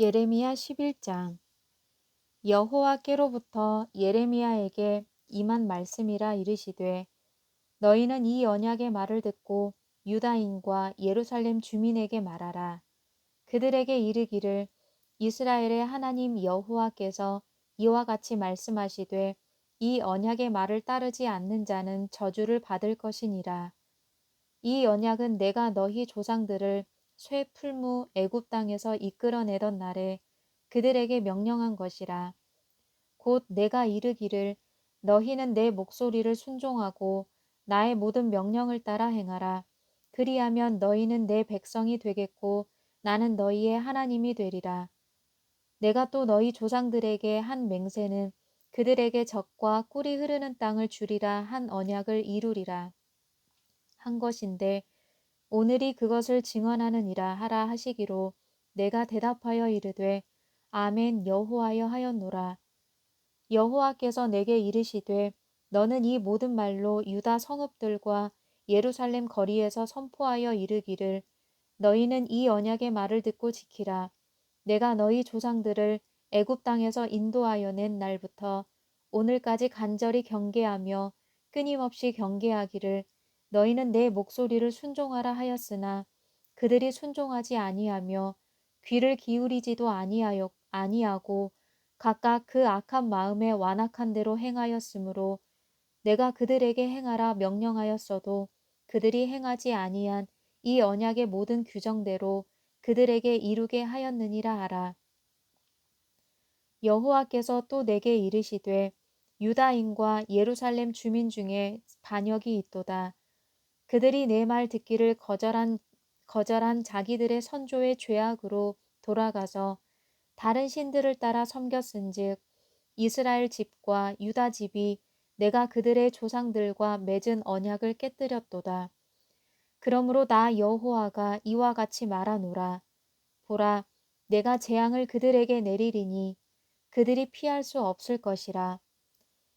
예레미야 11장. 여호와께로부터 예레미야에게 임한 말씀이라 이르시되 너희는 이 언약의 말을 듣고 유다인과 예루살렘 주민에게 말하라. 그들에게 이르기를 이스라엘의 하나님 여호와께서 이와 같이 말씀하시되 이 언약의 말을 따르지 않는 자는 저주를 받을 것이니라. 이 언약은 내가 너희 조상들을 쇠 풀무 애굽 땅에서 이끌어내던 날에 그들에게 명령한 것이라. 곧 내가 이르기를 너희는 내 목소리를 순종하고 나의 모든 명령을 따라 행하라. 그리하면 너희는 내 백성이 되겠고 나는 너희의 하나님이 되리라. 내가 또 너희 조상들에게 한 맹세는 그들에게 적과 꿀이 흐르는 땅을 주리라 한 언약을 이루리라. 한 것인데 오늘이 그것을 증언하느니라 하라 하시기로 내가 대답하여 이르되 아멘 여호와여 하였노라. 여호와께서 내게 이르시되 너는 이 모든 말로 유다 성읍들과 예루살렘 거리에서 선포하여 이르기를 너희는 이 언약의 말을 듣고 지키라. 내가 너희 조상들을 애굽 땅에서 인도하여 낸 날부터 오늘까지 간절히 경계하며 끊임없이 경계하기를 너희는 내 목소리를 순종하라 하였으나 그들이 순종하지 아니하며 귀를 기울이지도 아니하여 아니하고 각각 그 악한 마음에 완악한 대로 행하였으므로 내가 그들에게 행하라 명령하였어도 그들이 행하지 아니한 이 언약의 모든 규정대로 그들에게 이루게 하였느니라 하라. 여호와께서 또 내게 이르시되 유다인과 예루살렘 주민 중에 반역이 있도다. 그들이 내 말 듣기를 거절한 거절한 자기들의 선조의 죄악으로 돌아가서 다른 신들을 따라 섬겼은즉 이스라엘 집과 유다 집이 내가 그들의 조상들과 맺은 언약을 깨뜨렸도다. 그러므로 나 여호와가 이와 같이 말하노라. 보라, 내가 재앙을 그들에게 내리리니 그들이 피할 수 없을 것이라.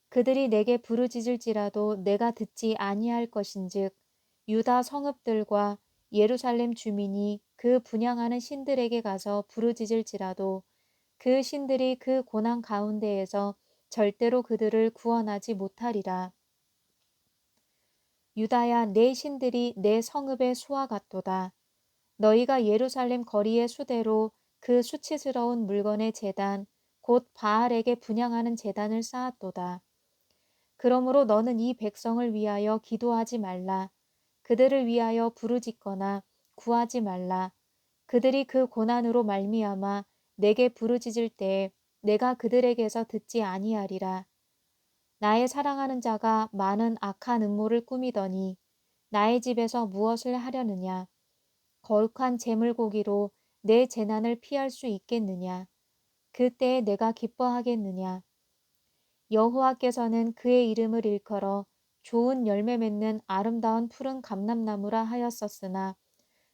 그들이 내게 부르짖을지라도 내가 듣지 아니할 것인즉 유다 성읍들과 예루살렘 주민이 그 분양하는 신들에게 가서 부르짖을지라도 그 신들이 그 고난 가운데에서 절대로 그들을 구원하지 못하리라. 유다야 내 신들이 내 성읍의 수와 같도다. 너희가 예루살렘 거리의 수대로 그 수치스러운 물건의 재단 곧 바알에게 분양하는 재단을 쌓았도다. 그러므로 너는 이 백성을 위하여 기도하지 말라. 그들을 위하여 부르짖거나 구하지 말라. 그들이 그 고난으로 말미암아 내게 부르짖을 때에 내가 그들에게서 듣지 아니하리라. 나의 사랑하는 자가 많은 악한 음모를 꾸미더니 나의 집에서 무엇을 하려느냐? 거룩한 재물고기로 내 재난을 피할 수 있겠느냐? 그때에 내가 기뻐하겠느냐? 여호와께서는 그의 이름을 일컬어 좋은 열매 맺는 아름다운 푸른 감람나무라 하였었으나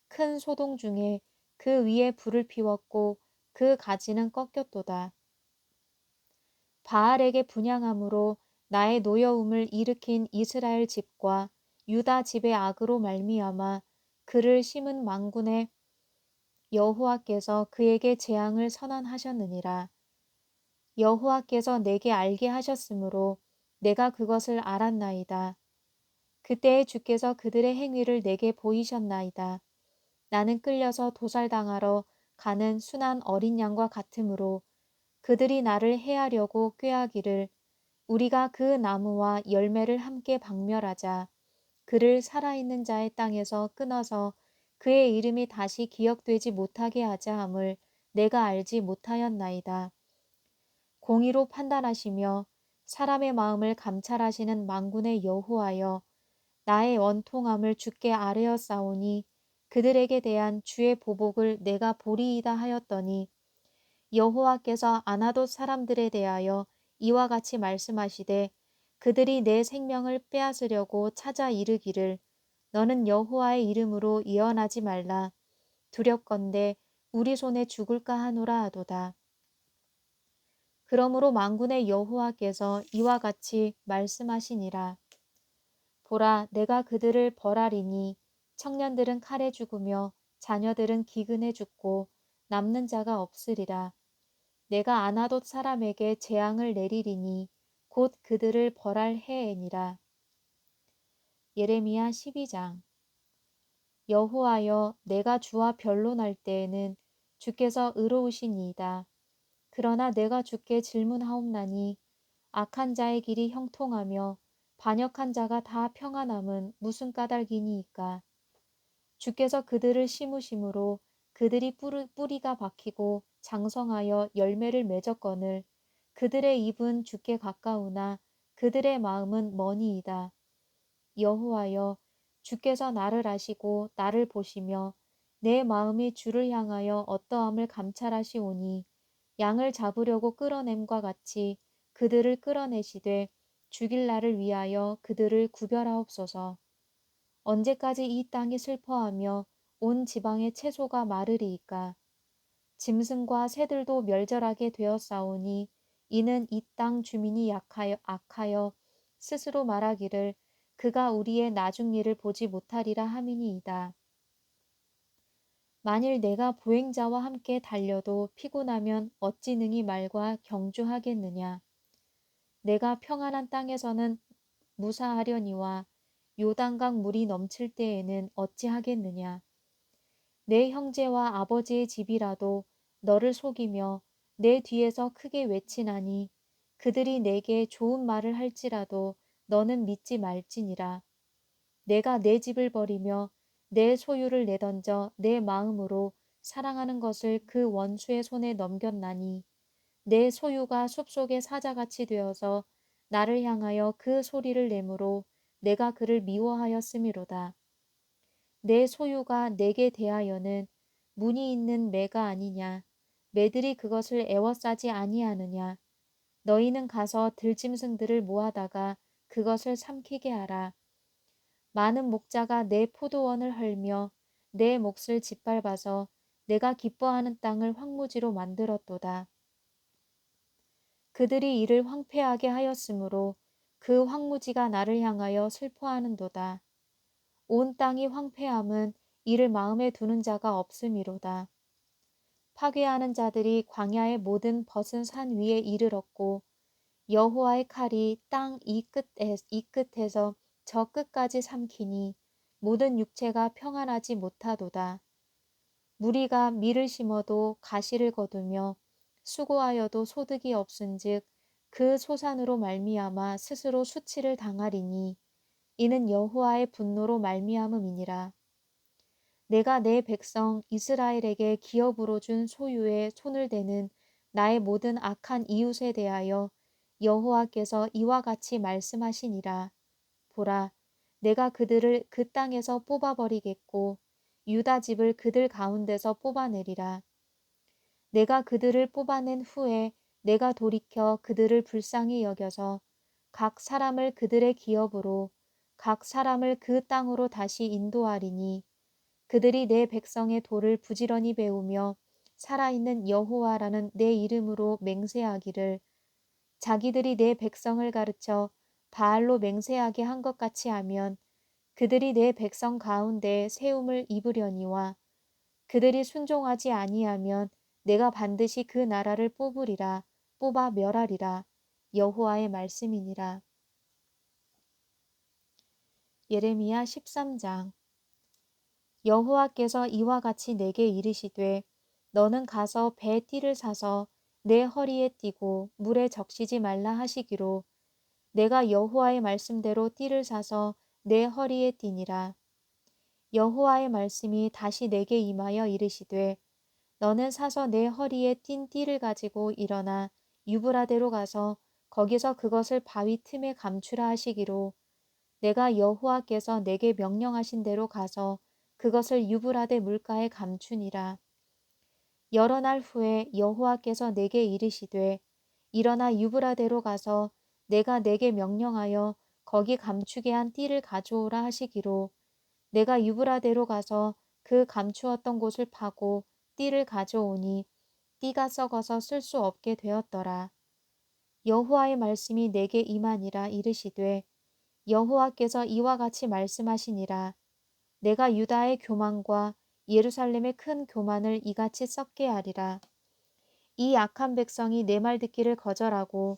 큰 소동 중에 그 위에 불을 피웠고 그 가지는 꺾였도다. 바알에게 분양함으로 나의 노여움을 일으킨 이스라엘 집과 유다 집의 악으로 말미암아 그를 심은 망군의 여호와께서 그에게 재앙을 선언하셨느니라. 여호와께서 내게 알게 하셨으므로 내가 그것을 알았나이다. 그때에 주께서 그들의 행위를 내게 보이셨나이다. 나는 끌려서 도살당하러 가는 순한 어린 양과 같으므로 그들이 나를 해하려고 꾀하기를 우리가 그 나무와 열매를 함께 박멸하자. 그를 살아있는 자의 땅에서 끊어서 그의 이름이 다시 기억되지 못하게 하자 함을 내가 알지 못하였나이다. 공의로 판단하시며 사람의 마음을 감찰하시는 망군의 여호하여 나의 원통함을 주께 아뢰어 싸우니 그들에게 대한 주의 보복을 내가 보리이다 하였더니 여호와께서 아나돗 사람들에 대하여 이와 같이 말씀하시되 그들이 내 생명을 빼앗으려고 찾아 이르기를 너는 여호와의 이름으로 예언하지 말라 두렵건대 우리 손에 죽을까 하노라 하도다. 그러므로 망군의 여호와께서 이와 같이 말씀하시니라. 보라, 내가 그들을 벌하리니 청년들은 칼에 죽으며 자녀들은 기근에 죽고 남는 자가 없으리라. 내가 아나돗 사람에게 재앙을 내리리니 곧 그들을 벌할 해에니라. 예레미야 12장 여호와여 내가 주와 변론할 때에는 주께서 의로우시니이다. 그러나 내가 주께 질문하옵나니 악한 자의 길이 형통하며 반역한 자가 다 평안함은 무슨 까닭이니이까. 주께서 그들을 심으심으로 그들이 뿌리가 박히고 장성하여 열매를 맺었거늘 그들의 입은 주께 가까우나 그들의 마음은 머니이다. 여호와여 주께서 나를 아시고 나를 보시며 내 마음이 주를 향하여 어떠함을 감찰하시오니 양을 잡으려고 끌어냄과 같이 그들을 끌어내시되 죽일 날을 위하여 그들을 구별하옵소서. 언제까지 이 땅이 슬퍼하며 온 지방의 채소가 마르리이까. 짐승과 새들도 멸절하게 되었사오니 이는 이 땅 주민이 약하여 악하여 스스로 말하기를 그가 우리의 나중 일을 보지 못하리라 함이니이다. 만일 내가 보행자와 함께 달려도 피곤하면 어찌 능히 말과 경주하겠느냐. 내가 평안한 땅에서는 무사하려니와 요단강 물이 넘칠 때에는 어찌하겠느냐. 내 형제와 아버지의 집이라도 너를 속이며 내 뒤에서 크게 외치나니 그들이 내게 좋은 말을 할지라도 너는 믿지 말지니라. 내가 내 집을 버리며 내 소유를 내던져 내 마음으로 사랑하는 것을 그 원수의 손에 넘겼나니 내 소유가 숲속의 사자같이 되어서 나를 향하여 그 소리를 내므로 내가 그를 미워하였음이로다. 내 소유가 내게 대하여는 문이 있는 매가 아니냐. 매들이 그것을 애워싸지 아니하느냐. 너희는 가서 들짐승들을 모아다가 그것을 삼키게 하라. 많은 목자가 내 포도원을 헐며 내 몫을 짓밟아서 내가 기뻐하는 땅을 황무지로 만들었도다. 그들이 이를 황폐하게 하였으므로 그 황무지가 나를 향하여 슬퍼하는도다. 온 땅이 황폐함은 이를 마음에 두는 자가 없음이로다. 파괴하는 자들이 광야의 모든 벗은 산 위에 이르렀고 여호와의 칼이 땅 이 끝에 이 끝에서 저 끝까지 삼키니 모든 육체가 평안하지 못하도다. 무리가 밀을 심어도 가시를 거두며 수고하여도 소득이 없은즉 그 소산으로 말미암아 스스로 수치를 당하리니 이는 여호와의 분노로 말미암음이니라. 내가 내 백성 이스라엘에게 기업으로 준 소유에 손을 대는 나의 모든 악한 이웃에 대하여 여호와께서 이와 같이 말씀하시니라. 보라, 내가 그들을 그 땅에서 뽑아버리겠고 유다 집을 그들 가운데서 뽑아내리라. 내가 그들을 뽑아낸 후에 내가 돌이켜 그들을 불쌍히 여겨서 각 사람을 그들의 기업으로 각 사람을 그 땅으로 다시 인도하리니 그들이 내 백성의 돌을 부지런히 배우며 살아있는 여호와라는 내 이름으로 맹세하기를 자기들이 내 백성을 가르쳐 바알로 맹세하게 한 것 같이 하면 그들이 내 백성 가운데 세움을 입으려니와 그들이 순종하지 아니하면 내가 반드시 그 나라를 뽑으리라 뽑아 멸하리라 여호와의 말씀이니라. 예레미야 13장 여호와께서 이와 같이 내게 이르시되 너는 가서 배 띠를 사서 내 허리에 띠고 물에 적시지 말라 하시기로 내가 여호와의 말씀대로 띠를 사서 내 허리에 띠니라. 여호와의 말씀이 다시 내게 임하여 이르시되 너는 사서 내 허리에 띈 띠를 가지고 일어나 유브라데로 가서 거기서 그것을 바위 틈에 감추라 하시기로 내가 여호와께서 내게 명령하신 대로 가서 그것을 유브라데 물가에 감추니라. 여러 날 후에 여호와께서 내게 이르시되 일어나 유브라데로 가서 내가 내게 명령하여 거기 감추게 한 띠를 가져오라 하시기로 내가 유브라데로 가서 그 감추었던 곳을 파고 띠를 가져오니 띠가 썩어서 쓸 수 없게 되었더라. 여호와의 말씀이 내게 임하니라 이르시되 여호와께서 이와 같이 말씀하시니라 내가 유다의 교만과 예루살렘의 큰 교만을 이같이 썩게 하리라. 이 악한 백성이 내 말 듣기를 거절하고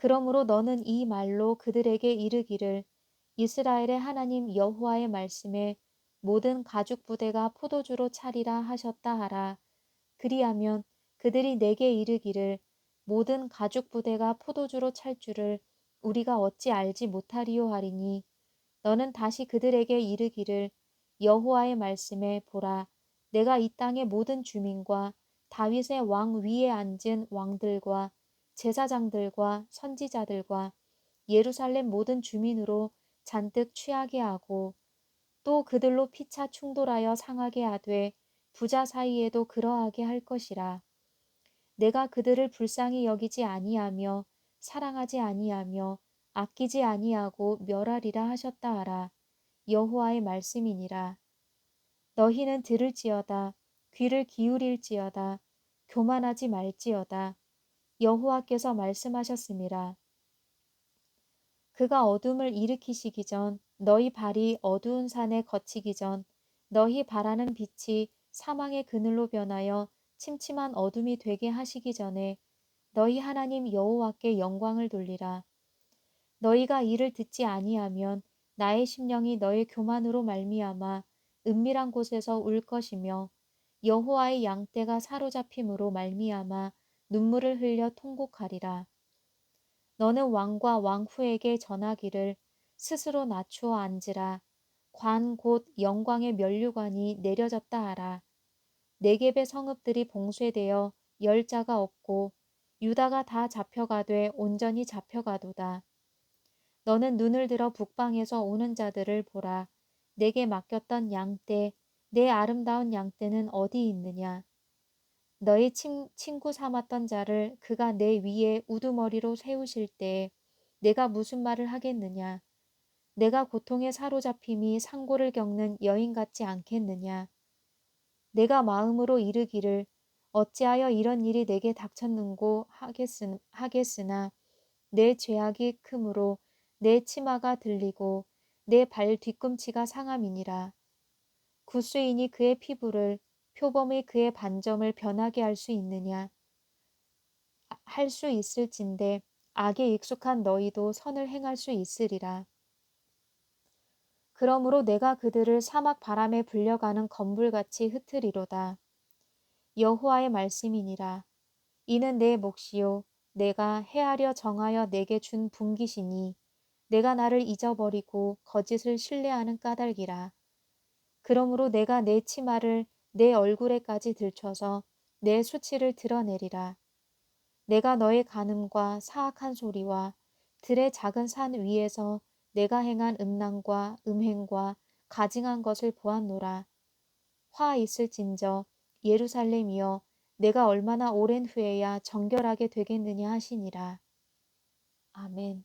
그러므로 너는 이 말로 그들에게 이르기를 이스라엘의 하나님 여호와의 말씀에 모든 가죽 부대가 포도주로 차리라 하셨다 하라. 그리하면 그들이 내게 이르기를 모든 가죽 부대가 포도주로 찰 줄을 우리가 어찌 알지 못하리요 하리니 너는 다시 그들에게 이르기를 여호와의 말씀에 보라 내가 이 땅의 모든 주민과 다윗의 왕 위에 앉은 왕들과 제사장들과 선지자들과 예루살렘 모든 주민으로 잔뜩 취하게 하고 또 그들로 피차 충돌하여 상하게 하되 부자 사이에도 그러하게 할 것이라. 내가 그들을 불쌍히 여기지 아니하며 사랑하지 아니하며 아끼지 아니하고 멸하리라 하셨다 하라. 여호와의 말씀이니라. 너희는 들을지어다. 귀를 기울일지어다. 교만하지 말지어다. 여호와께서 말씀하셨습니다. 그가 어둠을 일으키시기 전 너희 발이 어두운 산에 거치기 전 너희 바라는 빛이 사망의 그늘로 변하여 침침한 어둠이 되게 하시기 전에 너희 하나님 여호와께 영광을 돌리라. 너희가 이를 듣지 아니하면 나의 심령이 너의 교만으로 말미암아 은밀한 곳에서 울 것이며 여호와의 양떼가 사로잡힘으로 말미암아 눈물을 흘려 통곡하리라. 너는 왕과 왕후에게 전하기를 스스로 낮추어 앉으라. 관 곧 영광의 면류관이 내려졌다 하라. 네겝의 성읍들이 봉쇄되어 열자가 없고 유다가 다 잡혀가되 온전히 잡혀가도다. 너는 눈을 들어 북방에서 오는 자들을 보라. 내게 맡겼던 양떼, 내 아름다운 양떼는 어디 있느냐? 너희 친, 친구 삼았던 자를 그가 내 위에 우두머리로 세우실 때에 내가 무슨 말을 하겠느냐? 내가 고통에 사로잡힘이 상고를 겪는 여인 같지 않겠느냐? 내가 마음으로 이르기를 어찌하여 이런 일이 내게 닥쳤는고 하겠으, 하겠으나 내 죄악이 크므로 내 치마가 들리고 내 발 뒤꿈치가 상함이니라. 구수인이 그의 피부를 표범이 그의 반점을 변하게 할 수 있느냐? 할 수 있을진데 악에 익숙한 너희도 선을 행할 수 있으리라. 그러므로 내가 그들을 사막 바람에 불려가는 건불같이 흩으리로다. 여호와의 말씀이니라. 이는 내 몫이요 내가 헤아려 정하여 내게 준 분기시니 내가 나를 잊어버리고 거짓을 신뢰하는 까닭이라. 그러므로 내가 내 치마를 내 얼굴에까지 들춰서 내 수치를 드러내리라. 내가 너의 간음과 사악한 소리와 들의 작은 산 위에서 내가 행한 음란과 음행과 가증한 것을 보았노라. 화 있을진저 예루살렘이여 내가 얼마나 오랜 후에야 정결하게 되겠느냐 하시니라. 아멘.